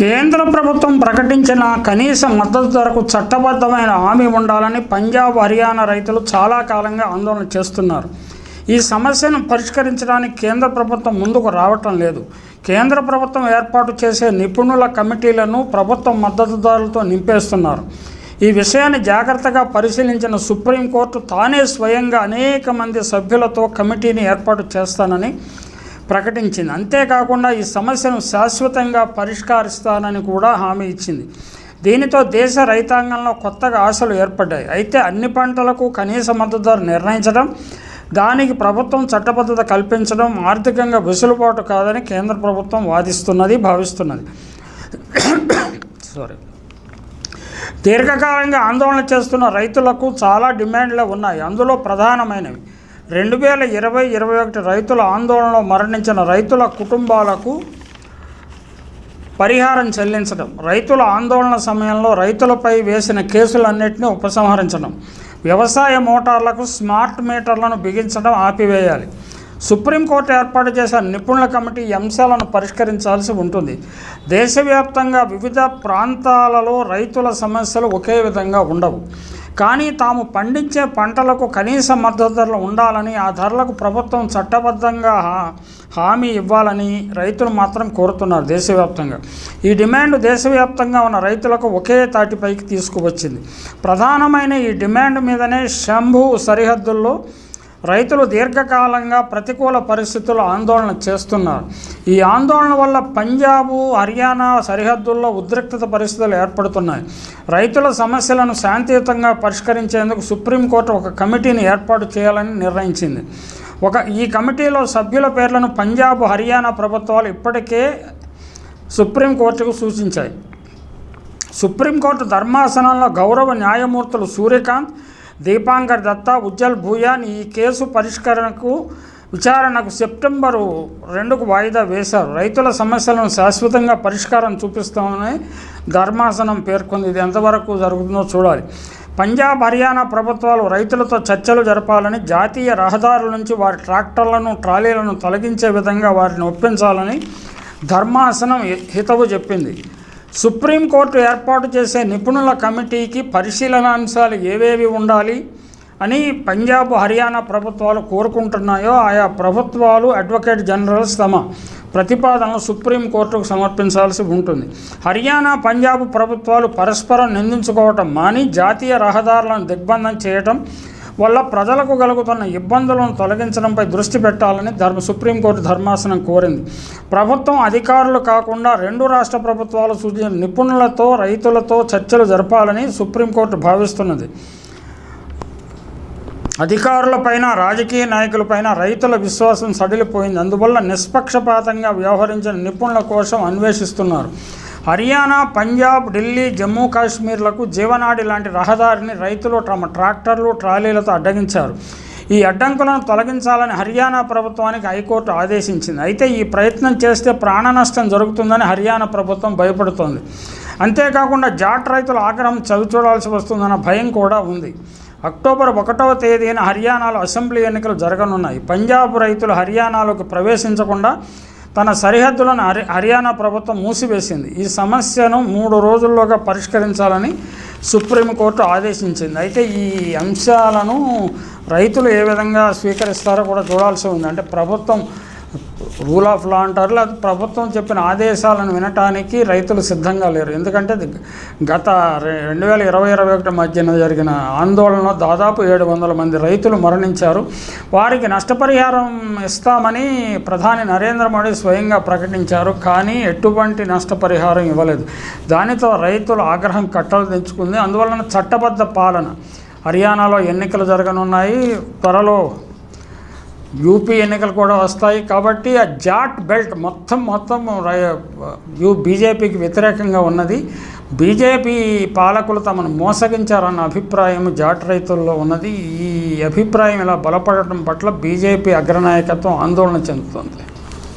కేంద్ర ప్రభుత్వం ప్రకటించిన కనీస మద్దతు ధరకు చట్టబద్ధమైన హామీ ఉండాలని పంజాబ్ హర్యానా రైతులు చాలా కాలంగా ఆందోళన చేస్తున్నారు. ఈ సమస్యను పరిష్కరించడానికి కేంద్ర ప్రభుత్వం ముందుకు రావటం లేదు. కేంద్ర ప్రభుత్వం ఏర్పాటు చేసే నిపుణుల కమిటీలను ప్రభుత్వం మద్దతుదారులతో నింపేస్తున్నారు. ఈ విషయాన్ని జాగ్రత్తగా పరిశీలించిన సుప్రీంకోర్టు తానే స్వయంగా అనేక మంది సభ్యులతో కమిటీని ఏర్పాటు చేస్తానని ప్రకటించింది. అంతేకాకుండా ఈ సమస్యను శాశ్వతంగా పరిష్కరిస్తానని కూడా హామీ ఇచ్చింది. దీనితో దేశ రైతాంగంలో కొత్తగా ఆశలు ఏర్పడ్డాయి. అయితే అన్ని పంటలకు కనీస మద్దతు ధర నిర్ణయించడం దానికి ప్రభుత్వం చట్టబద్ధత కల్పించడం ఆర్థికంగా వెసులుబాటు కాదని కేంద్ర ప్రభుత్వం వాదిస్తున్నది భావిస్తున్నది. సారీ దీర్ఘకాలంగా ఆందోళన చేస్తున్న రైతులకు చాలా డిమాండ్లు ఉన్నాయి. అందులో ప్రధానమైనవి. రెండు వేల ఇరవై ఇరవై ఒకటి రైతుల ఆందోళనలో మరణించిన రైతుల కుటుంబాలకు పరిహారం చెల్లించడం రైతుల ఆందోళన సమయంలో రైతులపై వేసిన కేసులన్నింటినీ ఉపసంహరించడం వ్యవసాయ మోటార్లకు స్మార్ట్ మీటర్లను బిగించడం ఆపివేయాలి. సుప్రీంకోర్టు ఏర్పాటు చేసిన నిపుణుల కమిటీ ఈ అంశాలను పరిష్కరించాల్సి ఉంటుంది. దేశవ్యాప్తంగా వివిధ ప్రాంతాలలో రైతుల సమస్యలు ఒకే విధంగా ఉండవు. కానీ తాము పండించే పంటలకు కనీస మద్దతు ధరలు ఉండాలని ఆ ధరలకు ప్రభుత్వం చట్టబద్ధంగా హా- హామీ ఇవ్వాలని రైతులు మాత్రం కోరుతున్నారు దేశవ్యాప్తంగా. ఈ డిమాండ్ దేశవ్యాప్తంగా ఉన్న రైతులకు ఒకే తాటిపైకి తీసుకువచ్చింది. ప్రధానమైన ఈ డిమాండ్ మీదనే శంభు సరిహద్దుల్లో రైతులు దీర్ఘకాలంగా ప్రతికూల పరిస్థితుల్లో ఆందోళన చేస్తున్నారు. ఈ ఆందోళన వల్ల పంజాబు హర్యానా సరిహద్దుల్లో ఉద్రిక్తత పరిస్థితులు ఏర్పడుతున్నాయి. రైతుల సమస్యలను శాంతియుతంగా పరిష్కరించేందుకు సుప్రీంకోర్టు ఒక కమిటీని ఏర్పాటు చేయాలని నిర్ణయించింది. ఒక ఈ కమిటీలో సభ్యుల పేర్లను పంజాబ్ హర్యానా ప్రభుత్వాలు ఇప్పటికే సుప్రీంకోర్టుకు సూచించాయి. సుప్రీంకోర్టు ధర్మాసనంలో గౌరవ న్యాయమూర్తులు సూర్యకాంత్ దీపాంకర్ దత్తా ఉజ్జల్ భూయాన్ ఈ కేసు పరిష్కరణకు విచారణకు సెప్టెంబరు రెండుకు వాయిదా వేశారు. రైతుల సమస్యలను శాశ్వతంగా పరిష్కారం చూపిస్తామని ధర్మాసనం పేర్కొంది. ఇది ఎంతవరకు జరుగుతుందో చూడాలి. పంజాబ్ హర్యానా ప్రభుత్వాలు రైతులతో చర్చలు జరపాలని జాతీయ రహదారుల నుంచి వారి ట్రాక్టర్లను ట్రాలీలను తొలగించే విధంగా వారిని ఒప్పించాలని ధర్మాసనం హితవు చెప్పింది. సుప్రీంకోర్టు ఏర్పాటు చేసే నిపుణుల కమిటీకి పరిశీలనాంశాలు ఏవేవి ఉండాలి అని పంజాబ్ హర్యానా ప్రభుత్వాలు కోరుకుంటున్నాయో ఆయా ప్రభుత్వాలు అడ్వకేట్ జనరల్స్ తమ ప్రతిపాదనలు సుప్రీంకోర్టుకు సమర్పించాల్సి ఉంటుంది. హర్యానా పంజాబ్ ప్రభుత్వాలు పరస్పరం నిందించుకోవటం మాని జాతీయ రహదారులను దిగ్బంధం చేయటం వల్ల ప్రజలకు కలుగుతున్న ఇబ్బందులను తొలగించడంపై దృష్టి పెట్టాలని ధర్మ సుప్రీంకోర్టు ధర్మాసనం కోరింది. ప్రభుత్వం అధికారులు కాకుండా రెండు రాష్ట్ర ప్రభుత్వాలు సూచించిన నిపుణులతో రైతులతో చర్చలు జరపాలని సుప్రీంకోర్టు భావిస్తున్నది. అధికారులపైన రాజకీయ నాయకులపైన రైతుల విశ్వాసం సడిలిపోయింది. అందువల్ల నిష్పక్షపాతంగా వ్యవహరించిన నిపుణుల కోసం అన్వేషిస్తున్నారు. హర్యానా పంజాబ్ ఢిల్లీ జమ్మూ కాశ్మీర్లకు జీవనాడి లాంటి రహదారిని రైతులు తమ ట్రాక్టర్లు ట్రాలీలతో అడ్డగించారు ఈ అడ్డంకులను తొలగించాలని హర్యానా ప్రభుత్వానికి హైకోర్టు ఆదేశించింది. అయితే ఈ ప్రయత్నం చేస్తే ప్రాణ నష్టం జరుగుతుందని హర్యానా ప్రభుత్వం భయపడుతోంది. అంతేకాకుండా జాట్ రైతుల ఆగ్రహం చవిచూడాల్సి వస్తుందన్న భయం కూడా ఉంది. అక్టోబర్ ఒకటవ తేదీన హర్యానాలో అసెంబ్లీ ఎన్నికలు జరగనున్నాయి. పంజాబ్ రైతులు హర్యానాలోకి ప్రవేశించకుండా తన సరిహద్దులను హరి హర్యానా ప్రభుత్వం మూసివేసింది. ఈ సమస్యను మూడు రోజుల్లోగా పరిష్కరించాలని సుప్రీంకోర్టు ఆదేశించింది. అయితే ఈ అంశాలను రైతులు ఏ విధంగా స్వీకరిస్తారో కూడా చూడాల్సి ఉంది. అంటే ప్రభుత్వం రూల్ ఆఫ్ లా అంటారు లేదా ప్రభుత్వం చెప్పిన ఆదేశాలను వినటానికి రైతులు సిద్ధంగా లేరు. ఎందుకంటే గత రెండు వేల ఇరవై ఇరవై ఒకటి మధ్యన జరిగిన ఆందోళనలో దాదాపు ఏడు వందల మంది రైతులు మరణించారు. వారికి నష్టపరిహారం ఇస్తామని ప్రధాని నరేంద్ర మోడీ స్వయంగా ప్రకటించారు కానీ ఎటువంటి నష్టపరిహారం ఇవ్వలేదు. దానితో రైతుల ఆగ్రహం కట్టలు తెంచుకుంది. అందువలన చట్టబద్ధ పాలన. హర్యానాలో ఎన్నికలు జరగనున్నాయి. త్వరలో యూపీ ఎన్నికలు కూడా వస్తాయి కాబట్టి ఆ జాట్ బెల్ట్ మొత్తం మొత్తం రై- యూ బీజేపీకి వ్యతిరేకంగా ఉన్నది. బీజేపీ పాలకులు తమను మోసగించారన్న అభిప్రాయం జాట్ రైతుల్లో ఉన్నది. ఈ అభిప్రాయం ఇలా బలపడటం పట్ల బీజేపీ అగ్రనాయకత్వం ఆందోళన చెందుతుంది.